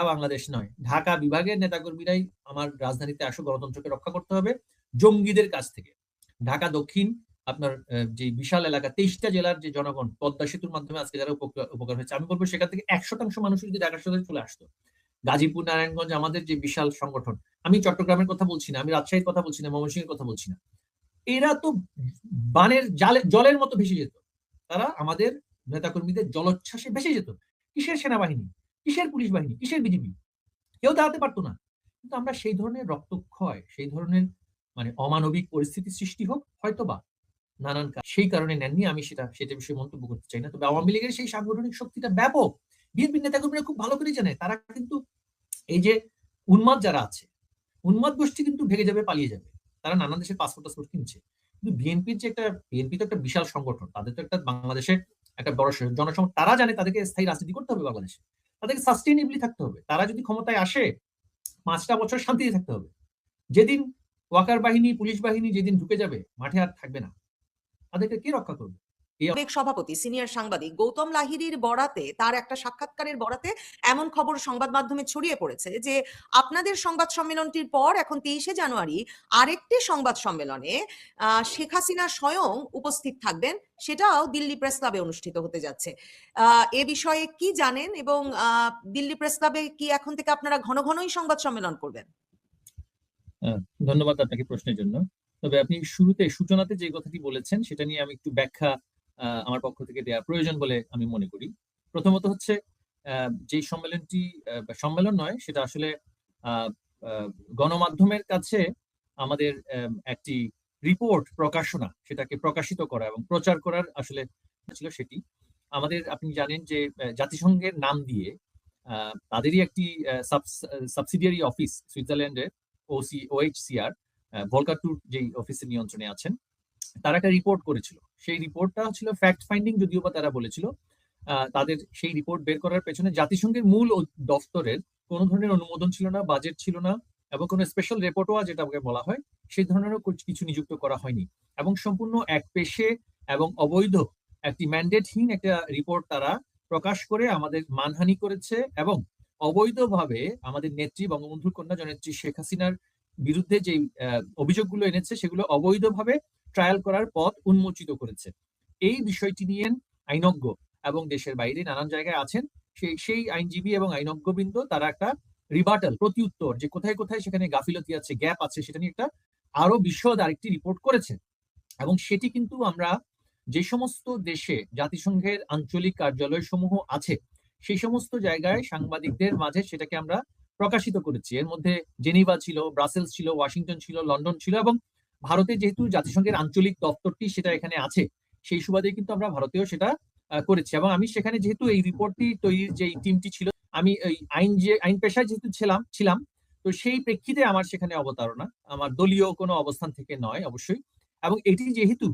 বাংলাদেশ নয়। ঢাকা বিভাগের নেতাকর্মীরাই আমার রাজধানীতে আসো গণতন্ত্রকে রক্ষা করতে হবে জঙ্গিদের কাছ থেকে। ঢাকা দক্ষিণ, আপনার যে বিশাল এলাকা, তেইশটা জেলার যে জনগণ, পদ্মা সেতুর মাধ্যমে আজকে যারা উপকার হয়েছে, আমি বলব সেখান থেকে এক শতাংশ মানুষ যদি ঢাকা শহরে চলে আসতো। গাজীপুর, নারায়ণগঞ্জ আমাদের যে বিশাল সংগঠন, আমি চট্টগ্রামের কথা বলছি না, আমি রাজশাহীর কথা বলছি না, ময়মনসিংহের কথা বলছি না। এরা তো বানের জালে, জলের মতো ভেসে যেত। তারা আমাদের নেতাকর্মীদের জলোচ্ছ্বাসে ভেসে যেত। কিসের সেনাবাহিনী? কিসের পুলিশ বাহিনী? কিসের বিজিবি? কেউ দাঁড়াতে পারতো না। কিন্তু আমরা সেই ধরনের রক্তক্ষয়, সেই ধরনের মানে অমানবিক পরিস্থিতি সৃষ্টি হোক, হয়তোবা নানান কারণ সেই কারণে নেননি। আমি সেটা সেটা বিষয়ে মন্তব্য করতে চাই না। তবে আওয়ামী লীগের সেই সাংগঠনিক শক্তিটা ব্যাপক। বিএনপি নেতাকর্মীরা খুব ভালো করে জানে। তারা কিন্তু এই যে উন্মাদ যারা আছে, উন্মাদ গোষ্ঠী কিন্তু ভেঙে যাবে, পালিয়ে যাবে। তারা নানান দেশের পাসপোর্ট টাসপোর্ট কিনছে। কিন্তু বিএনপির যে একটা, বিএনপি তো একটা বিশাল সংগঠন। তাদের তো একটা বাংলাদেশের একটা বড় জনসংখ্যা। তারা জানে তাদেরকে স্থায়ী রাজনীতি করতে হবে বাংলাদেশে। তাদেরকে সাস্টেনেবলি থাকতে হবে। তারা যদি ক্ষমতায় আসে, পাঁচটা বছর শান্তিতে থাকতে হবে। যেদিন ওয়াকার বাহিনী, পুলিশ বাহিনী যেদিন ঢুকে যাবে, মাঠে আর থাকবে না। তাদেরকে কে রক্ষা করবে? সাবেক সভাপতি সিনিয়র সাংবাদিক গৌতম লাহিড়ীর বরাতে তার একটা সাক্ষাৎকারের বরাতে এমন খবর সংবাদ মাধ্যমে ছড়িয়ে পড়েছে যে আপনাদের সংবাদ সম্মেলনটির পর এখন তেইশে জানুয়ারি আরেকটি সংবাদ সম্মেলনে শেখ হাসিনা স্বয়ং উপস্থিত থাকবেন। সেটাও দিল্লি প্রেস ক্লাবে অনুষ্ঠিত হতে যাচ্ছে। আহ, এ বিষয়ে কি জানেন এবং আহ, দিল্লি প্রেস ক্লাবে কি এখন থেকে আপনারা ঘন ঘনই সংবাদ সম্মেলন করবেন? ধন্যবাদ আপনাকে প্রশ্নের জন্য। তবে আপনি শুরুতে সূচনাতে যে কথাটি বলেছেন সেটা নিয়ে আমি একটু ব্যাখ্যা আমার পক্ষ থেকে দেওয়া প্রয়োজন বলে আমি মনে করি। প্রথমত হচ্ছে যে সম্মেলনটি সম্মেলন নয়, সেটা আসলে গণমাধ্যমের কাছে আমাদের একটি রিপোর্ট প্রকাশনা, সেটাকে প্রকাশিত করা এবং প্রচার করার আসলে ছিল সেটি। আমাদের, আপনি জানেন যে জাতিসংঘের নাম দিয়ে তাদেরই একটি সাবসিডিয়ারি অফিস সুইজারল্যান্ডের ওসি ওএইচসিআর ভলকার ট্যুর যেই অফিসের নিয়ন্ত্রণে আছেন, তারা একটা রিপোর্ট করেছিল। সেই রিপোর্টটা ছিল ফ্যাক্ট ফাইন্ডিং যদিও বা তারা বলেছিল। তাদের সেই রিপোর্ট বের করার পেছনে জাতিসংঘের মূল দফতরের কোনো ধরনের অনুমোদন ছিল না বাজেট ছিল না এবং কোনো স্পেশাল রিপোর্টও যেটাকে বলা হয়, সেই ধরনেরও কিছু নিযুক্ত করা হয়নি। এবং সম্পূর্ণ এক পেশে এবং অবৈধ একটি ম্যান্ডেটহীন একটা রিপোর্ট তারা প্রকাশ করে আমাদের মানহানি করেছে এবং অবৈধভাবে আমাদের নেত্রী বঙ্গবন্ধুর কন্যা জনেত্রী শেখ হাসিনার বিরুদ্ধে যে অভিযোগগুলো এনেছে সেগুলো অবৈধভাবে ট্রায়াল করার পথ উন্মোচিত করেছে। এই বিষয়টি নিয়ে আইনজ্ঞ এবং দেশের বাইরে নানান জায়গায় আছেন। সেই সেই আইনজীবী এবং আইনজ্ঞবৃন্দ, তারা একটা রিবাটাল প্রতিউত্তর যে কোথায় কোথায় সেখানে গাফিলতি আছে, গ্যাপ আছে, সেটা নিয়ে একটা আরও বিশদ আরেকটি রিপোর্ট করেছে। এবং সেটি কিন্তু আমরা যে সমস্ত দেশে জাতিসংঘের আঞ্চলিক কার্যালয় সমূহ আছে, সেই সমস্ত জায়গায় সাংবাদিকদের মাঝে সেটাকে আমরা প্রকাশিত করেছি। এর মধ্যে জেনিভা ছিল, ব্রাসেলস ছিল, ওয়াশিংটন ছিল, লন্ডন ছিল এবং ভারতে যেহেতু জাতিসংঘের আঞ্চলিক দপ্তরটি সেটা এখানে আছে, সেই সুবাদে কিন্তু আমরা ভারতেও সেটা করেছি। এবং আমি সেখানে যেহেতু এই রিপোর্টটি তৈরির যে টিমটি ছিল, আমি এই আইন যে, আইন পেশায় যেহেতু ছিলাম ছিলাম, তো সেই প্রেক্ষিতে আমার সেখানে অবতারণা। আমার দলীয় কোনো অবস্থান থেকে নয়, অবশ্যই। এবং এটি যেহেতু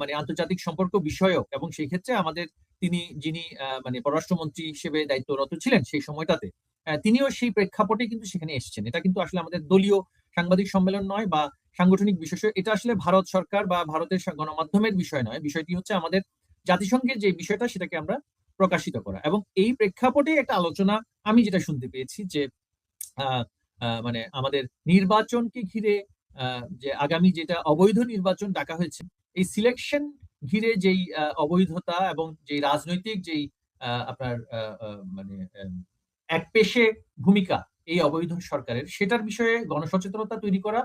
মানে আন্তর্জাতিক সম্পর্ক বিষয়ক এবং সেই ক্ষেত্রে আমাদের তিনি, যিনি মানে পররাষ্ট্রমন্ত্রী হিসেবে দায়িত্বরত ছিলেন সেই সময়টাতে তিনিও সেই প্রেক্ষাপটে কিন্তু সেখানে এসেছেন। এটা কিন্তু আসলে আমাদের দলীয় সাংবাদিক সম্মেলন নয় বা সাংগঠনিক বিষয় এটা আসলে ভারত সরকার বা ভারতের গণমাধ্যমের বিষয় নয়। বিষয়টি হচ্ছে আমাদের জাতিসংঘের যে বিষয়টা, সেটাকে আমরা প্রকাশিত করা। এবং এই প্রেক্ষাপটে একটা আলোচনা আমি যেটা শুনতে পেয়েছি যে মানে আমাদের নির্বাচনকে ঘিরে যে আগামী যেটা অবৈধ নির্বাচন ডাকা হয়েছে, এই সিলেকশন ঘিরে যেই অবৈধতা এবং যেই রাজনৈতিক যেই আপনার মানে এক পেশে ভূমিকা এই অবৈধ সরকারের, সেটার বিষয়ে গণসচেতনতা তৈরি করা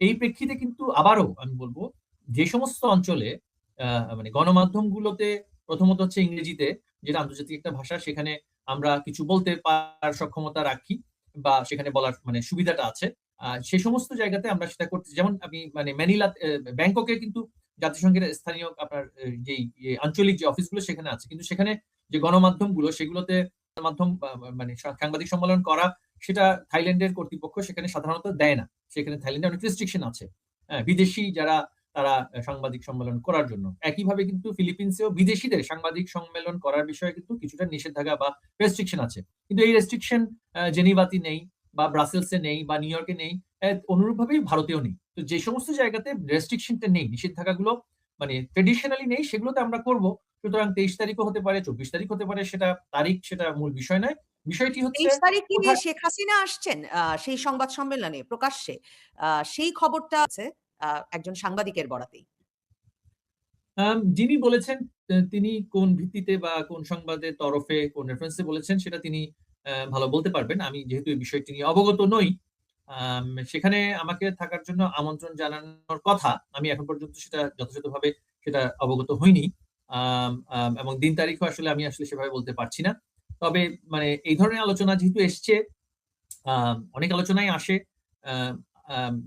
এই প্রেক্ষিতে কিন্তু আবারও আমি বলব, যে সমস্ত অঞ্চলে মানে গণমাধ্যমগুলোতে, প্রথমত হচ্ছে ইংরেজিতে, যেটা আন্তর্জাতিক একটা ভাষা, সেখানে আমরা কিছু বলতে পারার সক্ষমতা রাখি বা সেখানে বলার মানে সুবিধাটা আছে। সে সমস্ত জায়গাতে আমরা সেটা করতে যেমন আমি মানে ম্যানিলা ব্যাংককে কিন্তু জাতিসংঘের স্থানীয় আপনার যেই আঞ্চলিক যে অফিসগুলো সেখানে আছে। কিন্তু সেখানে যে গণমাধ্যমগুলো, সেগুলোতে মাধ্যম মানে সাংবাদিক সম্মেলন করা সেটা থাইল্যান্ডের কর্তৃপক্ষ সেখানে সাধারণত দেয় না। সেখানে থাইল্যান্ডে অনেক রেস্ট্রিকশন আছে। হ্যাঁ, বিদেশি যারা তারা সাংবাদিক সম্মেলন করার জন্য। একইভাবে কিন্তু ফিলিপিন্সেও বিদেশিদের সাংবাদিক সম্মেলন করার বিষয়ে কিন্তু কিছুটা নিষেধাজ্ঞা বা রেস্ট্রিকশন আছে। কিন্তু এই রেস্ট্রিকশন জেনিভাতে নেই বা ব্রাসেলসে নেই বা নিউ ইয়র্কে নেই অনুরূপভাবেই ভারতেও নেই। তো যে সমস্ত জায়গাতে রেস্ট্রিকশনটা নেই নিষেধাজ্ঞাগুলো মানে ট্রেডিশনালি নেই সেগুলোতে আমরা করব। সুতরাং তেইশ তারিখও হতে পারে চব্বিশ তারিখ হতে পারে সেটা তারিখ সেটা মূল বিষয় নয়। বিষয়টি হচ্ছে তেইশ তারিখ কি শেখ হাসিনা আসছেন? সেই সংবাদ সম্মেলনে প্রকাশ্যে। সেই খবরটা আছে একজন সাংবাদিকের বরাতেই। যিনি বলেছেন তিনি কোন ভিত্তিতে বা কোন সংবাদের তরফে কোন রেফারেন্সে বলেছেন সেটা তিনি ভালো বলতে পারবেন। আমি যেহেতু এই বিষয়টি নিয়ে অবগত নই সেখানে আমাকে থাকার জন্য আমন্ত্রণ জানানোর কথা আমি এখন পর্যন্ত সেটা যথাযথভাবে সেটা অবগত হইনি। এবং দিন তারিখ আসলে আমি আসলে সেভাবে বলতে পারছি না। তবে মানে এই ধরনের আলোচনা যেহেতু এসছে অনেক আলোচনাই আসে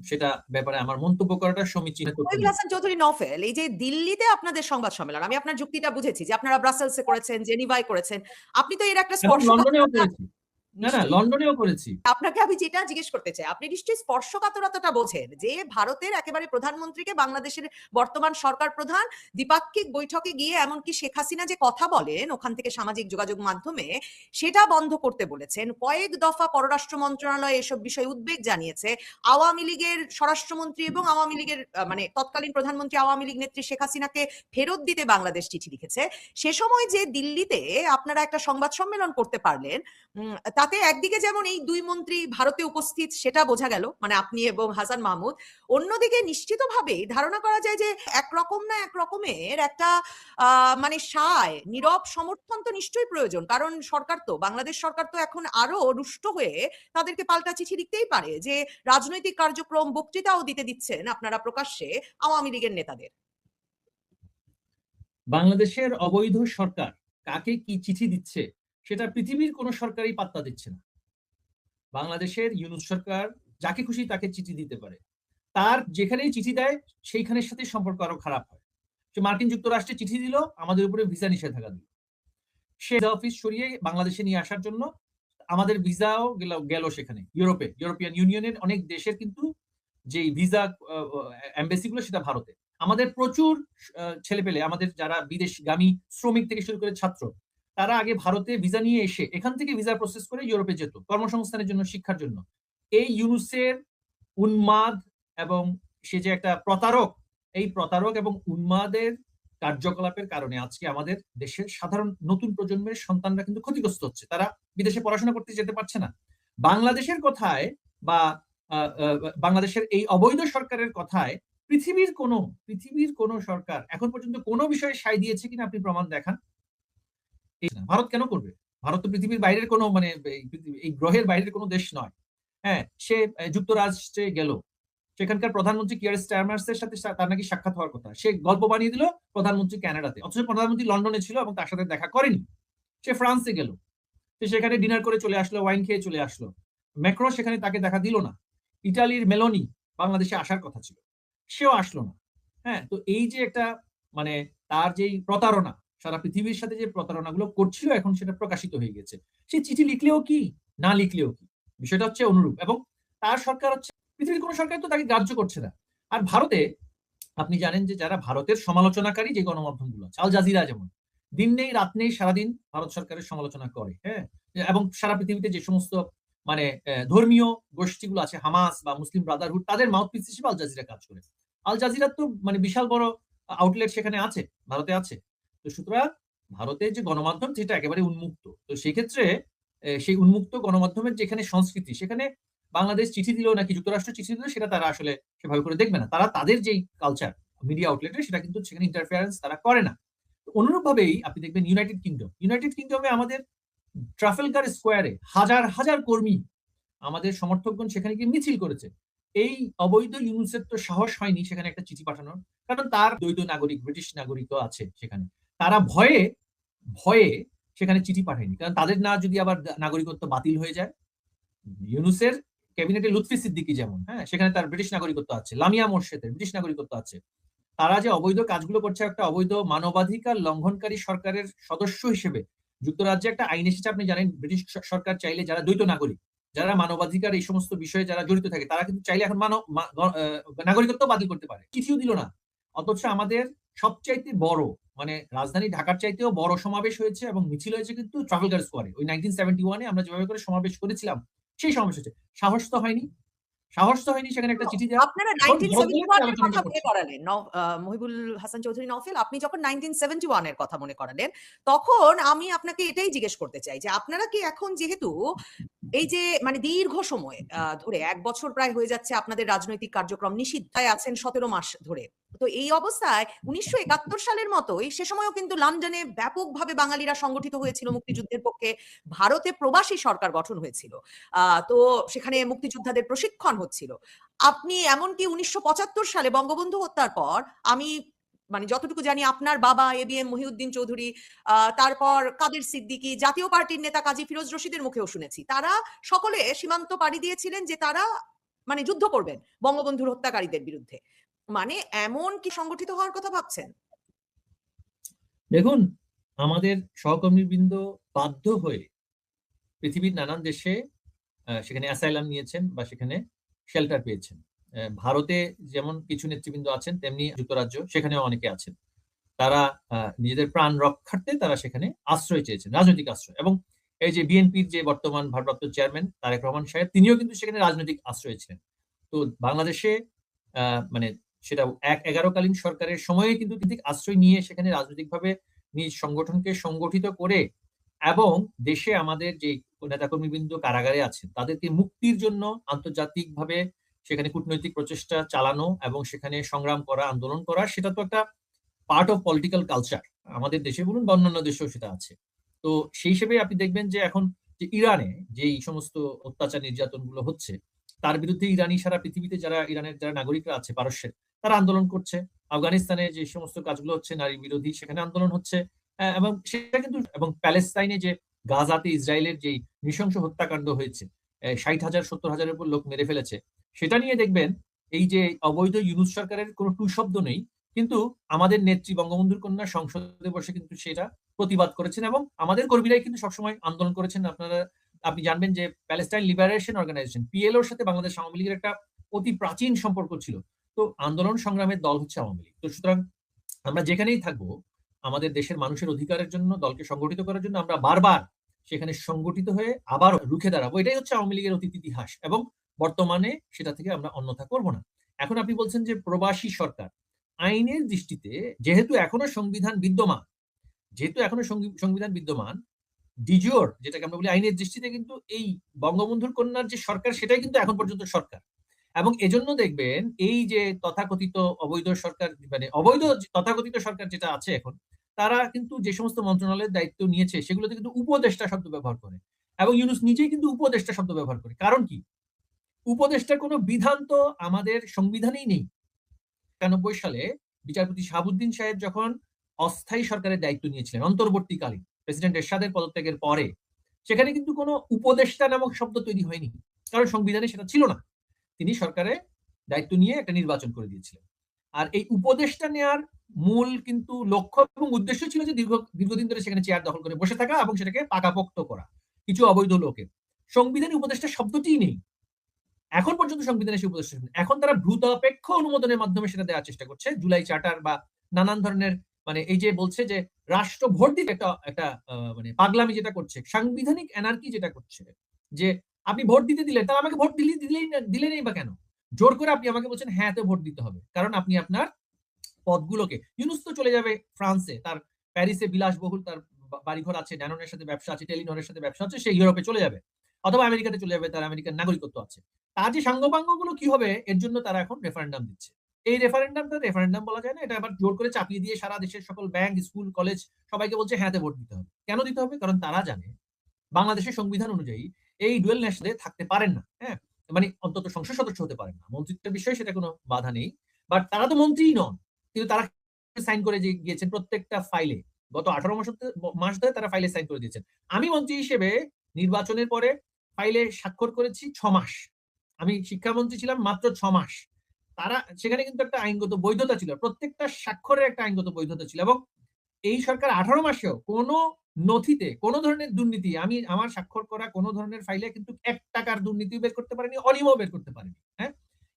সেটা ব্যাপারে আমার মন্তব্য করাটা সমীচীন হাসান চৌধুরী নফেল এই যে দিল্লিতে আপনাদের সংবাদ সম্মেলন আমি আপনার যুক্তিটা বুঝেছি যে আপনারা ব্রাসেলসে করেছেন জেনিভায় করেছেন আপনি তো এর একটা স্পর্শ না না লন্ডনেও করেছি। আপনাকে আমি যেটা জিজ্ঞেস করতে চাই আপনি নিশ্চয়ই স্পর্শকাতরতাটা বোঝেন যে ভারতের একেবারে প্রধানমন্ত্রীকে বাংলাদেশের বর্তমান সরকার প্রধান দ্বিপাক্ষিক বৈঠকে গিয়ে এমনকি শেখ হাসিনা যে কথা বলেন ওখান থেকে সামাজিক যোগাযোগ মাধ্যমে সেটা বন্ধ করতে বলেছেন। কয়েক দফা পররাষ্ট্র মন্ত্রণালয় এসব বিষয়ে উদ্বেগ জানিয়েছে। আওয়ামী লীগের স্বরাষ্ট্রমন্ত্রী এবং আওয়ামী লীগের মানে তৎকালীন প্রধানমন্ত্রী আওয়ামী লীগ নেত্রী শেখ হাসিনাকে ফেরত দিতে বাংলাদেশ চিঠি লিখেছে। সে সময় যে দিল্লিতে আপনারা একটা সংবাদ সম্মেলন করতে পারলেন উম, তাতে একদিকে যেমন এই দুই মন্ত্রী ভারতে উপস্থিত, সেটা বোঝা গেল মানে আপনি এবং হাসান মাহমুদ। অন্যদিকে নিশ্চিতভাবে ধারণা করা যায় যে একরকম না এক রকমের একটা মানে সায়, নীরব সমর্থন তো নিশ্চয়ই প্রয়োজন। কারণ সরকার তো, বাংলাদেশ সরকার তো এখন আরও রুষ্ট হয়ে তাদেরকে পাল্টা চিঠি লিখতেই পারে যে রাজনৈতিক কার্যক্রম বক্তৃতাও দিতে দিচ্ছেন আপনারা প্রকাশ্যে আওয়ামী লীগের নেতাদের। বাংলাদেশের অবৈধ সরকার কাকে কি চিঠি দিচ্ছে? সেটা পৃথিবীর কোন সরকারই পাত্তা দিচ্ছে না। বাংলাদেশের ইউনুস সরকার যাকে খুশি তাকে চিঠি দিতে পারে। তার যেখানেই চিঠি দেয়, সেইখানের সাথে সম্পর্ক আরও খারাপ হয়। সে মার্কিন যুক্তরাষ্ট্রে চিঠি দিল, আমাদের উপরে ভিসা নিষেধাজ্ঞা দিল। সে অফিস সরিয়ে বাংলাদেশে নিয়ে আসার জন্য আমাদের ভিসাও গেল গেল সেখানে, ইউরোপে, ইউরোপিয়ান ইউনিয়নের অনেক দেশের কিন্তু যে ভিসা এম্বাসি গুলো সেটা ভারতে। আমাদের প্রচুর ছেলে পেলে আমাদের যারা বিদেশগামী শ্রমিক থেকে শুরু করে ছাত্র তারা আগে ভারতে ভিসা নিয়ে এসে এখান থেকে ভিসা প্রসেস করে ইউরোপে যেত, কর্মসংস্থানের জন্য, শিক্ষার জন্য। এই ইউনুসের উন্মাদ এবং সে যে একটা প্রতারক, এই প্রতারক এবং উন্মাদের কার্যকলাপের কারণে আজকে আমাদের দেশের সাধারণ নতুন প্রজন্মের সন্তানরা কিন্তু ক্ষতিগ্রস্ত হচ্ছে। তারা বিদেশে পড়াশোনা করতে যেতে পারছে না। বাংলাদেশের কথায় বা বাংলাদেশের এই অবৈধ সরকারের কথায় পৃথিবীর কোন পৃথিবীর কোন সরকার এখন পর্যন্ত কোনো বিষয়ে সায় দিয়েছে কিনা আপনি প্রমাণ দেখান। ভারত কেন করবে? ভারত তো পৃথিবীর বাইরের কোনো মানে এই গ্রহের বাইরের কোনো দেশ নয়। হ্যাঁ সে যুক্তরাষ্ট্রে গেল। সেখানকার প্রধানমন্ত্রী কিয়ার স্টারমার্স এর সাথে তার নাকি সাক্ষাৎ হওয়ার কথা। সে গল্প বানিয়ে দিল প্রধানমন্ত্রী কানাডাতে অথচ প্রধানমন্ত্রী লন্ডনে ছিল এবং তার সাথে দেখা করেনি। সে ফ্রান্সে গেল। সে সেখানে ডিনার করে চলে আসলো, ওয়াইন খেয়ে চলে আসলো। ম্যাক্রো সেখানে তাকে দেখা দিল না। ইটালির মেলোনি বাংলাদেশে আসার কথা ছিল। সেও আসলো না। হ্যাঁ তো এই যে একটা মানে তার যেই প্রতারণা সারা পৃথিবীর সাথে যে প্রতারণাগুলো করছিল, এখন সেটা প্রকাশিত হয়ে গেছে। সে চিঠি লিখলেও কি, না লিখলেও কি? বিষয়টা হচ্ছে অনুরূপ। এবং তার সরকার হচ্ছে, পৃথিবীর কোনো সরকার তো তাকে গ্রাহ্য করছে না। আর ভারতে, আপনি জানেন যে যারা ভারতের সমালোচনাকারী যে গণমাধ্যমগুলো আছে, আল জাজিরা যেমন, দিন নেই, রাত নেই, সারাদিন ভারত সরকারের সমালোচনা করে হ্যাঁ? এবং সারা পৃথিবীতে যে সমস্ত মানে ধর্মীয় গোষ্ঠীগুলো আছে, হামাস বা মুসলিম ব্রাদারহুড, তাদের মাউথপিস হিসেবে আল জাজিরা কাজ করে। আল জাজিরা তো মানে বিশাল বড় আউটলেট সেখানে আছে, ভারতে আছে। তো সুতরাং ভারতের যে গণমাধ্যম, সেটা একেবারে উন্মুক্ত। তো সেক্ষেত্রে সেই উন্মুক্ত গণমাধ্যমের যেখানে সংস্কৃতি, সেখানে বাংলাদেশ চিঠি দিল নাকি যুক্তরাষ্ট্র চিঠি দিল সেটা তারা আসলে সেভাবে করে দেখবে না। তারা তাদের যেই কালচার মিডিয়া আউটলেটে সেটা কিন্তু সেখানে ইন্টারফেয়ারেন্স তারা করে না। অনুরূপ ভাবেই আপনি দেখবেন ইউনাইটেড কিংডম ইউনাইটেড কিংডমে আমাদের ট্রাফেলগার স্কোয়ারে হাজার হাজার কর্মী আমাদের সমর্থকগণ সেখানে গিয়ে মিছিল করেছে। এই অবৈধ ইউনুসের তো সাহস হয়নি সেখানে একটা চিঠি পাঠানোর, কারণ তার দ্বৈত নাগরিক ব্রিটিশ নাগরিকও আছে সেখানে। তারা ভয়ে ভয়ে সেখানে চিঠি পাঠায়নি। কারণ তাদের না যদি আবার নাগরিকত্ব বাতিল হয়ে যায়, ইউনুসের ক্যাবিনেটে লুৎফি সিদ্দিকি যেমন হ্যাঁ সেখানে তার ব্রিটিশ নাগরিকত্ব আছে, লামিয়া মোর্শেদের ব্রিটিশ নাগরিকত্ব আছে। তারা যে অবৈধ কাজগুলো করছে, একটা অবৈধ মানবাধিকার লঙ্ঘনকারী সরকারের সদস্য হিসেবে যুক্তরাজ্যে একটা আইন এসেছে, আপনি জানেন, ব্রিটিশ সরকার চাইলে যারা দ্বৈত নাগরিক, যারা মানবাধিকার এই সমস্ত বিষয়ে যারা জড়িত থাকে, তারা কিন্তু চাইলে এখন মানব নাগরিকত্ব বাতিল করতে পারে। চিঠিও দিল না। অথচ আমাদের সবচাইতে বড় মানে রাজধানী ঢাকার চাইতেও বড় সমাবেশ হয়েছে এবং মিছিল হয়েছে কিন্তু ট্রাভেলগার স্কোয়ারে ওই নাইনটিন সেভেন্টি ওয়ানে আমরা যেভাবে করে সমাবেশ করেছিলাম সেই সমাবেশ হচ্ছে সাহস তো হয়নি সাহস তো হয়নি সেখানে একটা চিঠি দেওয়া আপনারা 1971 এর কথা মনে করালেন। মহিবুল হাসান চৌধুরী নওফেল আপনি যখন 1971 এর কথা মনে করালেন, তখন আমি আপনাকে এটাই জিজ্ঞেস করতে চাই যে আপনারা কি এখন যেহেতু এই যে মানে দীর্ঘ সময় ধরে ১ বছর প্রায় হয়ে যাচ্ছে আপনাদের রাজনৈতিক কার্যক্রম নিষিদ্ধায় আছেন ১৭ মাস ধরে। তো এই অবস্থায় ১৯৭১ সালের মতোই সে সময়ও কিন্তু লন্ডনে ব্যাপকভাবে বাঙালিরা সংগঠিত হয়েছিল মুক্তিযুদ্ধের পক্ষে। ভারতে প্রবাসী সরকার গঠন হয়েছিল। তো সেখানে মুক্তিযোদ্ধাদের প্রশিক্ষণ হচ্ছিল। আপনি এমনকি ১৯৭৫ সালে বঙ্গবন্ধু হত্যার পর আমি মানে যতটুকু জানি আপনার বাবা A B M Mohiuddin Chowdhury, তারপর কাদের সিদ্দিকী, জাতীয় পার্টির নেতা কাজী ফিরোজ রশিদের মুখেও শুনেছি। তারা সকলে সীমান্ত পাড়ি দিয়েছিলেন যে তারা মানে যুদ্ধ করবেন বঙ্গবন্ধুর হত্যাকারীদের বিরুদ্ধে। মানে এমন কি সংগঠিত হওয়ার কথা ভাবছেন? দেখুন, আমাদের সহকর্মীবৃন্দ বাধ্য হয়ে পৃথিবীর নানান দেশে সেখানে অ্যাসাইলাম নিয়েছেন বা সেখানে শেল্টার পেয়েছেন। ভারতে যেমন কিছু নেতৃবৃন্দ আছেন তেমনি যুক্তরাজ্য সেখানেও অনেকে আছেন। তারা নিজেদের প্রাণ রক্ষার্থে তারা সেখানে আশ্রয় চেয়েছেন, রাজনৈতিক আশ্রয়। এবং এই যে বিএনপির যে বর্তমান ভারপ্রাপ্ত চেয়ারম্যান তারেক রহমান সাহেব তিনিও কিন্তু সেখানে রাজনৈতিক আশ্রয় ছিলেন। তো বাংলাদেশে মানে সেটা এক ১১ কালীন সরকারের সময়ে কিন্তু তিনি আশ্রয় নিয়ে সেখানে রাজনৈতিকভাবে নিজ সংগঠনকে সংগঠিত করে এবং দেশে আমাদের যে নেতাকর্মীবৃন্দ কারাগারে আছেন তাদেরকে মুক্তির জন্য আন্তর্জাতিকভাবে সেখানে কূটনৈতিক প্রচেষ্টা চালানো এবং সেখানে সংগ্রাম করা, আন্দোলন করা সেটা তো একটা পার্ট অফ পলিটিক্যাল কালচার। আমাদের দেশে বলুন বা অন্যান্য দেশেও সেটা আছে। তো সেই হিসেবে আপনি দেখবেন যে এখন যে ইরানে যে এই সমস্ত অত্যাচার নির্যাতনগুলো হচ্ছে তার বিরুদ্ধে ইরানি সারা পৃথিবীতে যারা ইরানের যারা নাগরিকরা আছে পারস্যের তারা আন্দোলন করছে। আফগানিস্তানে যে সমস্ত কাজগুলো হচ্ছে নারী বিরোধী সেখানে আন্দোলন হচ্ছে। এবং সেটা কিন্তু এবং প্যালেস্তাইনে যে গাজাতে ইসরায়েলের যেই নৃশংস হত্যাকাণ্ড হয়েছে, ষাট হাজার সত্তর হাজারের উপর লোক মেরে ফেলেছে। সেটা নিয়ে দেখবেন এই যে অবৈধ ইউনূস সরকারের কোনো টু শব্দ নেই। কিন্তু আমাদের নেত্রী বঙ্গবন্ধুর কন্যা সংসদে বসে কিন্তু সেটা প্রতিবাদ করেছেন এবং আমাদের কর্মীরাই কিন্তু সবসময় আন্দোলন করেছেন। আপনারা আপনি জানবেন যে প্যালেস্টাইন লিবারেশন অর্গানাইজেশন পিএলওর সাথে বাংলাদেশ আওয়ামী লীগের একটা অতি প্রাচীন সম্পর্ক ছিল। তো আন্দোলন সংগ্রামের দল হচ্ছে আওয়ামী লীগ। তো সুতরাং আমরা যেখানেই থাকব আমাদের দেশের মানুষের অধিকারের জন্য দলকে সংগঠিত করার জন্য আমরা বারবার সেখানে সংগঠিত হয়ে আবার রুখে দাঁড়াবো। এটাই হচ্ছে আওয়ামী লীগের অতীত ইতিহাস এবং বর্তমানে সেটা থেকে আমরা অন্যথা করব না। এখন আপনি বলছেন যে প্রবাসী সরকার। আইনের দৃষ্টিতে যেহেতু এখনও সংবিধান বিদ্যমান, যেহেতু এখনও সংবিধান বিদ্যমান, ডিজুর যেটাকে আমরা বলি আইনের দৃষ্টিতে কিন্তু এই বঙ্গবন্ধুর কন্যার যে সরকার সেটাই কিন্তু এখন পর্যন্ত সরকার। এবং এজন্য দেখবেন এই যে তথাকথিত অবৈধ সরকার মানে অবৈধ তথাকথিত সরকার যেটা আছে এখন, তারা কিন্তু যে সমস্ত মন্ত্রণালয়ের দায়িত্ব নিয়েছে সেগুলোতে কিন্তু উপদেষ্টা শব্দ ব্যবহার করে। এবং ইউনুস নিজেই কিন্তু উপদেষ্টা শব্দ ব্যবহার করে। কারণ কি? উপদেষ্টার কোনো বিধান তো আমাদের সংবিধানেই নেই। ৯১ সালে বিচারপতি শাহাবুদ্দিন সাহেব যখন অস্থায়ী সরকারের দায়িত্ব নিয়েছিলেন অন্তর্বর্তীকালীন প্রেসিডেন্ট এরশাদের পদত্যাগের পরে, সেখানে কিন্তু কোনো উপদেষ্টা নামক শব্দ তৈরি হয়নি। কারণ সংবিধানে সেটা ছিল না। তিনি সরকারে দায়িত্ব নিয়ে একটা নির্বাচন করে দিয়েছিলেন। আর এই উপদেষ্টা নেয়ার মূল কিন্তু লক্ষ্য এবং উদ্দেশ্য ছিল যে দীর্ঘ দীর্ঘদিন ধরে সেখানে চেয়ার দখল করে বসে থাকা এবং সেটাকে পাকাপোক্ত করা। কিছু অবৈধ লোকের। সংবিধানে উপদেষ্টা শব্দটিই নেই। এখন পর্যন্ত সংবিধানে সেই উপদেষ্টা। এখন তারা দ্রুতাপেক্ষ অনুমোদনের মাধ্যমে সেটা দেওয়ার চেষ্টা করছে। জুলাই চার্টার বা নানান ধরনের মানে এই যে বলছে যে রাষ্ট্র ভোট দিতে একটা একটা মানে পাগলামি যেটা করছে, সাংবিধানিক অ্যানার্কি যেটা করছে। যে আপনি ভোট দিতে দিলেন, তাহলে আমাকে ভোট দিলি দিলেই না দিলেনই বা কেন? জোর করে আপনি আমাকে বলছেন হ্যাঁ, তে ভোট দিতে হবে। কারণ আপনি আপনার পদগুলোকে ইউনূস তো চলে যাবে ফ্রান্সে। তার প্যারিসে বিলাসবহুল তার বাড়িঘর আছে, ড্যানোনের সাথে ব্যবসা আছে, টেলিনরের সাথে ব্যবসা আছে, সে ইউরোপে চলে যাবে। অথবা আমেরিকাতে চলে যাবে, তার আমেরিকার নাগরিকত্ব আছে। তার যে সাঙ্গপাঙ্গগুলো কি হবে এর জন্য তারা এখন রেফারেন্ডাম দিচ্ছে। এই রেফারেন্ডামটা রেফারেন্ডাম বলা যায় না। এটা আবার জোর করে চাপিয়ে দিয়ে সারা দেশের সকল ব্যাংক, স্কুল, কলেজ সবাইকে বলছে হ্যাঁতে ভোট দিতে হবে। কেন দিতে হবে? কারণ তারা জানে বাংলাদেশের সংবিধান অনুযায়ী এই ডুয়াল ন্যাশনালে থাকতে পারেন না। হ্যাঁ? মানে অন্তত সংসদ সদস্য হতে পারেন না। মন্ত্রিত্বের বিষয়ে সেটা কোনো বাধা নেই। বাট তারা তো মন্ত্রীই নন। কিন্তু তারা সাইন করে যে গিয়েছেন প্রত্যেকটা ফাইলে। গত ১৮ মাস মাস ধরে তারা ফাইলে সাইন করে দিয়েছেন। আমি মন্ত্রী হিসেবে নির্বাচনের পরে ফাইলে স্বাক্ষর করেছি ছ মাস। আমি শিক্ষামন্ত্রী ছিলাম মাত্র ছ মাস। তারা সেখানে কিন্তু একটা আইনগত বৈধতা ছিল। প্রত্যেকটা স্বাক্ষরের একটা আইনগত বৈধতা ছিল এবং এই সরকার ১৮ মাসেও কোন নথিতে কোন ধরনের দুর্নীতি আমি আমার স্বাক্ষর করা কোন ধরনের ফাইলে কিন্তু ৳১ দুর্নীতিও বের করতে পারেনি, অনিয়মও বের করতে পারেনি। হ্যাঁ?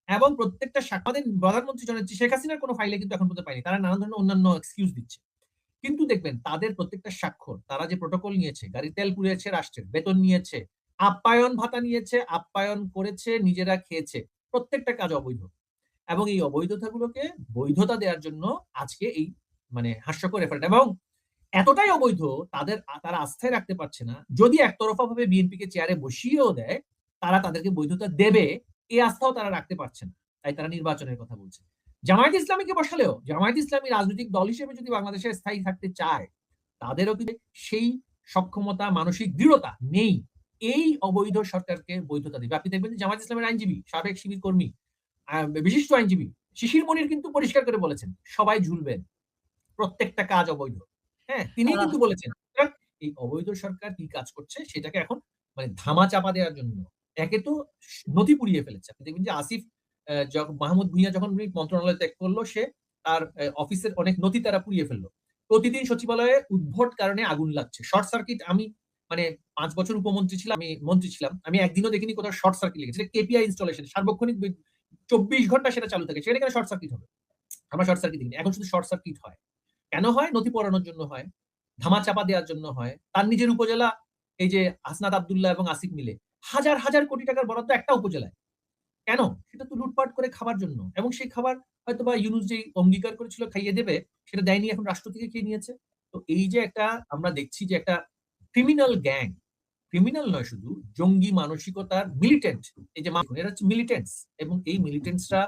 এবং প্রত্যেকটা আমাদের প্রধানমন্ত্রী জননেত্রী শেখ হাসিনার কোন ফাইলে কিন্তু এখন পর্যন্ত পাইনি। তারা নানা ধরনের অন্যান্য এক্সকিউজ দিচ্ছে। কিন্তু দেখবেন তাদের প্রত্যেকটা স্বাক্ষর, তারা যে প্রোটোকল নিয়েছে, গাড়ির তেল পুড়িয়েছে রাষ্ট্রের, বেতন নিয়েছে, আপ্যায়ন ভাতা নিয়েছে, আপ্যায়ন করেছে, নিজেরা খেয়েছে। প্রত্যেকটা কাজ অবৈধ এবং এই অবৈধতাগুলোকে বৈধতা দেওয়ার জন্য আজকে এই মানে হাস্যকর রেফারেন্ডাম এবং এতটাই অবৈধ তাদের, তারা আস্থায় রাখতে পারছে না। যদি একতরফা ভাবে বিএনপিকে চেয়ারে বসিয়েও দেয়, তারা তাদেরকে বৈধতা দেবে এই আস্থাও তারা রাখতে পারছে না। তাই তারা নির্বাচনের কথা বলছে। জামায়াত ইসলামীকে বসালেও, জামায়াত ইসলামী রাজনৈতিক দল হিসেবে যদি বাংলাদেশে স্থায়ী থাকতে চায়, তাদেরও কিন্তু সেই সক্ষমতা, মানসিক দৃঢ়তা নেই। এই অবৈধ সরকারকে বৈধতা দিবে। আপনি দেখবেন জামায়াত ইসলামের আইনজীবী, সাবেক শিবির কর্মী বিশিষ্ট আইনজীবী শিশির মনির কিন্তু পরিষ্কার করে বলেছেন সবাই ঝুলবেন প্রত্যেকটা কাজ অবৈধ। হ্যাঁ তিনি কিন্তু বলেছেন এই অবৈধ সরকার কি কাজ করছে সেটাকে এখন মানে ধামা চাপা দেওয়ার জন্য একে তো নথি পুড়িয়ে ফেলেছে। আপনি দেখবেন যে আসিফ যখন মাহমুদ ভুঁইয়া যখন মন্ত্রণালয় ত্যাগ করল সে তার অফিসের অনেক নথি তারা পুড়িয়ে ফেলল। প্রতিদিন সচিবালয়ে উদ্ভট কারণে আগুন লাগছে। শর্ট সার্কিট আমি মানে পাঁচ বছর উপমন্ত্রী ছিলাম আমি মন্ত্রী ছিলাম আমি একদিনও দেখিনি কোথাও শর্ট সার্কিট লেগেছে। কেপিআই ইনস্টলেশন সার্বক্ষণিক চব্বিশ ঘণ্টা সেটা চালু থাকে। সেটা কেন শর্ট সার্কিট হবে? আমরা শর্ট সার্কিট দেখিনি। এখন শুধু শর্ট সার্কিট হয়। কেন হয়? নথি পড়ানোর জন্য হয়। ধামা চাপা দেওয়ার জন্য হয়। তার নিজের উপজেলা, এই যে হাসনাত আব্দুল্লাহ এবং আসিফ মিলে। হাজার হাজার কোটি টাকার বরাদ্দ একটা উপজেলায়। কেন? সেটা তো লুটপাট করে খাবার জন্য। এবং সেই খাবার হয়তো বা ইউনুস যে অঙ্গীকার করেছিল, খাইয়ে দেবে, সেটা দেয়নি এখন রাষ্ট্র থেকে খেয়ে নিয়েছে? তো এই যে একটা আমরা দেখছি যে একটা ক্রিমিনাল গ্যাং ক্রিমিনাল নয় শুধু, জঙ্গি মানসিকতার মিলিটেন্ট এই যে এরা হচ্ছে মিলিটেন্টস এবং এই মিলিটেন্টসরা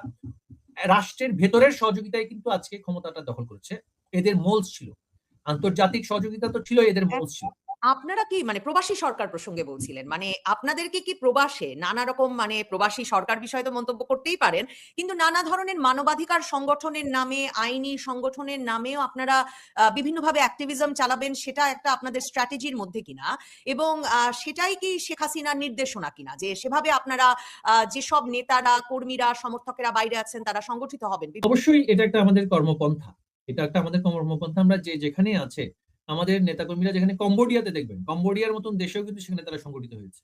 রাষ্ট্রের ভেতরের সহযোগিতায় কিন্তু আজকে ক্ষমতাটা দখল করছে। এদের মোলস ছিল। আন্তর্জাতিক সহযোগিতা তো ছিল, এদের মোলস ছিল। আপনারা কি মানে প্রবাসী সরকার প্রসঙ্গে বলছিলেন মানে আপনাদেরকে কি প্রবাসে নানা রকম মানে প্রবাসী সরকার বিষয়ে তো মন্তব্য করতেই পারেন, কিন্তু নানা ধরনের মানবাধিকার সংগঠনের নামে, আইনি সংগঠনের নামেও আপনারা বিভিন্নভাবে অ্যাক্টিভিজম চালাবেন সেটা একটা আপনাদের স্ট্র্যাটেজির মধ্যে কিনা? এবং সেটাই কি শেখ হাসিনার নির্দেশনা কিনা? যে সেভাবে আপনারা যেসব নেতারা, কর্মীরা, সমর্থকেরা বাইরে আছেন তারা সংগঠিত হবেন অবশ্যই এটা একটা আমাদের কর্মপন্থা। এটা একটা আমাদের কর্মপন্থা। আমরা যে যেখানে আছে আমাদের নেতাকর্মীরা যেখানে কম্বোডিয়াতে দেখবেন কম্বোডিয়ার মতন দেশেও কিন্তু সেখানে তারা সংগঠিত হয়েছে।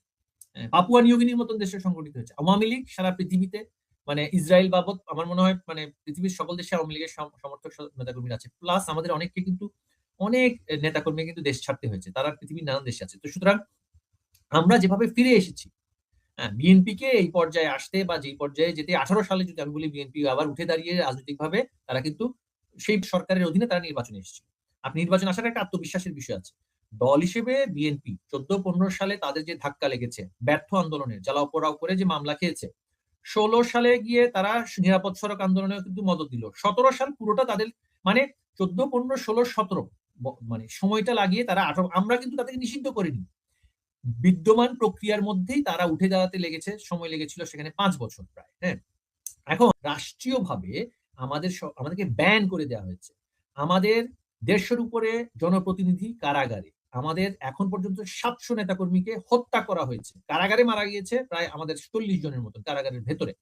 আহ, পাপুয়া নিউগিনির মতন দেশে সংগঠিত হয়েছে। আওয়ামী লীগ সারা পৃথিবীতে মানে ইসরায়েল বাবদ আমার মনে হয় মানে পৃথিবীর সকল দেশে আওয়ামী লীগের সমর্থক নেতাকর্মীরা আছে। প্লাস আমাদের অনেককে কিন্তু অনেক নেতাকর্মী কিন্তু দেশ ছাড়তে হয়েছে। তারা পৃথিবীর নানান দেশে আছে। তো সুতরাং আমরা যেভাবে ফিরে এসেছি হ্যাঁ বিএনপি কে এই পর্যায়ে আসতে বা যেই পর্যায়ে যেতে আঠারো সালে যদি আমি বলি বিএনপি আবার উঠে দাঁড়িয়ে রাজনৈতিকভাবে তারা কিন্তু সেই সরকারের অধীনে তারা নির্বাচনে এসেছে আপনি নির্বাচন আসার একটা আত্মবিশ্বাসের বিষয় আছে। দল হিসেবে বিএনপি চোদ্দ পনেরো সালে তাদের যে ধাক্কা লেগেছে, ব্যর্থ আন্দোলনের জ্বালাও পোড়াও করে যে মামলা খেয়েছে, ষোলো সালে গিয়ে তারা নিরাপদ সড়ক আন্দোলনে কিন্তু মদত দিল। সতেরো সাল পুরোটা তাদের মানে চোদ্দ পনেরো ষোলো, সতেরো মানে সময়টা লাগিয়ে তারা আঠারো, আমরা কিন্তু তাদেরকে নিষিদ্ধ করিনি। বিদ্যমান প্রক্রিয়ার মধ্যেই তারা উঠে দাঁড়াতে লেগেছে, সময় লেগেছিল সেখানে পাঁচ বছর প্রায় হ্যাঁ? এখন রাষ্ট্রীয়ভাবে আমাদের আমাদেরকে ব্যান করে দেওয়া হয়েছে। আমাদের দেড়শোর উপরে জনপ্রতিনিধি কারাগারে। আমাদের এখন পর্যন্ত সাতশো নেতাকর্মীকে হত্যা করা হয়েছে। কারাগারে মারা গিয়েছে প্রায় আমাদের চল্লিশ জনের মতন কারাগারের ভেতরে।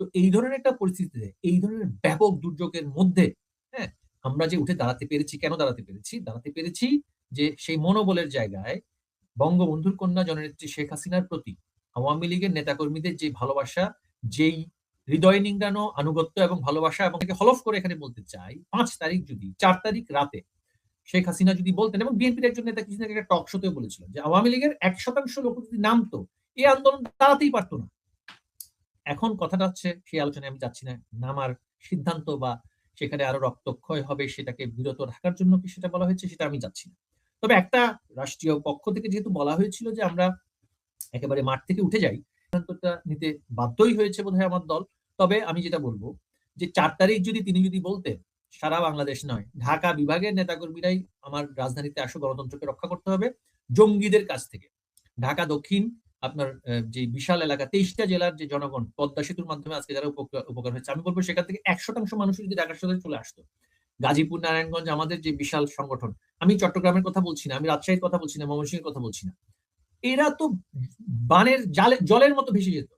তো এই ধরনের একটা পরিস্থিতিতে, এই ধরনের ব্যাপক দুর্যোগের মধ্যে হ্যাঁ আমরা যে উঠে দাঁড়াতে পেরেছি, কেন দাঁড়াতে পেরেছি? দাঁড়াতে পেরেছি যে সেই মনোবলের জায়গায় বঙ্গবন্ধুর কন্যা জননেত্রী শেখ হাসিনার প্রতি আওয়ামী লীগের নেতাকর্মীদের যে ভালোবাসা, যেই হৃদয় নিংড়ানো, আনুগত্য এবং ভালোবাসা এবং একে হলফ করে এখানে বলতে চাই, পাঁচ তারিখ যদি, চার তারিখ রাতে শেখ হাসিনা যদি বলতেন এবং বিএনপির একজন নেতা কিছুদিন আগে টক শোতেও বলেছিলেন যে আওয়ামী লীগের এক শতাংশ লোক যদি নামতো, এই আন্দোলন দাঁড়াতেই পারতো না। এখন কথাটা হচ্ছে, সেই আলোচনায় আমি যাচ্ছি না, নামার সিদ্ধান্ত বা সেখানে আরও রক্তক্ষয় হবে সেটাকে বিরত রাখার জন্য কি সেটা বলা হয়েছে সেটা আমি যাচ্ছি না। তবে একটা রাষ্ট্রীয় পক্ষ থেকে যেহেতু বলা হয়েছিল যে আমরা একেবারে মাঠ থেকে উঠে যাই সিদ্ধান্তটা নিতে বাধ্যই হয়েছে বোধহয় আমার দল। তবে আমি যেটা বলব, যে চার তারিখ যদি তিনি যদি বলতেন, সারা বাংলাদেশ নয়, ঢাকা বিভাগের নেতাকর্মীরাই আমার রাজধানীতে আসো, গণতন্ত্রকে রক্ষা করতে হবে জঙ্গিদের কাছ থেকে। ঢাকা দক্ষিণ, আপনার যে বিশাল এলাকা, তেইশটা জেলার যে জনগণ, পদ্মা সেতুর মাধ্যমে আজকে যারা উপকার হয়েছে, আমি বলব সেখান থেকে এক শতাংশ মানুষ যদি ঢাকার সাথে চলে আসতো। গাজীপুর, নারায়ণগঞ্জ, আমাদের যে বিশাল সংগঠন, আমি চট্টগ্রামের কথা বলছি না, আমি রাজশাহীর কথা বলছি না, ময়মনসিংহের কথা বলছি না। এরা তো বানের জালে জলের মতো ভেসে যেত।